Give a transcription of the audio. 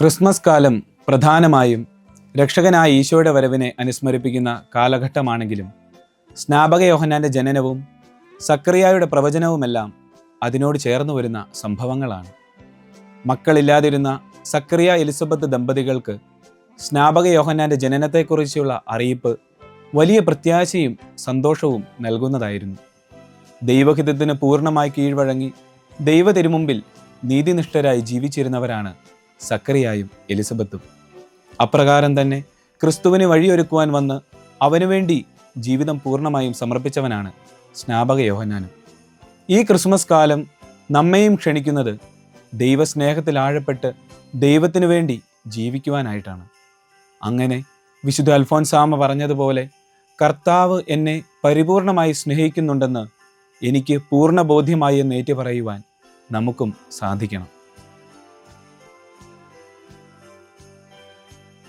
Christmas കാലം പ്രധാനമായും രക്ഷകനായ ഈശോയുടെ വരവിനെ അനുസ്മരിപ്പിക്കുന്ന കാലഘട്ടമാണെങ്കിലും സ്നാപക യോഹന്നാന്റെ ജനനവും സക്രിയായുടെ പ്രവചനവുമെല്ലാം അതിനോട് ചേർന്നു വരുന്ന സംഭവങ്ങളാണ്. മക്കളില്ലാതിരുന്ന സക്രിയ എലിസബത്ത് ദമ്പതികൾക്ക് സ്നാപക യോഹന്നാന്റെ ജനനത്തെക്കുറിച്ചുള്ള അറിയിപ്പ് വലിയ പ്രത്യാശയും സന്തോഷവും നൽകുന്നതായിരുന്നു. ദൈവഹിതത്തിന് പൂർണമായി കീഴ്വഴങ്ങി ദൈവതിരുമുമ്പിൽ നീതിനിഷ്ഠരായി ജീവിച്ചിരുന്നവരാണ് സക്കറിയായും എലിസബത്തും. അപ്രകാരം തന്നെ ക്രിസ്തുവിന് വഴിയൊരുക്കുവാൻ വന്ന് അവനുവേണ്ടി ജീവിതം പൂർണമായും സമർപ്പിച്ചവനാണ് സ്നാപക യോഹന്നാനും. ഈ ക്രിസ്മസ് കാലം നമ്മെയും ക്ഷണിക്കുന്നത് ദൈവസ്നേഹത്തിൽ ആഴപ്പെട്ട് ദൈവത്തിനു വേണ്ടി ജീവിക്കുവാനായിട്ടാണ്. അങ്ങനെ വിശുദ്ധ അൽഫോൻസാമ പറഞ്ഞതുപോലെ കർത്താവ് എന്നെ പരിപൂർണമായി സ്നേഹിക്കുന്നുണ്ടെന്ന് എനിക്ക് പൂർണ ബോധ്യമായി എന്ന് ഏറ്റുപറയുവാൻ നമുക്കും സാധിക്കണം.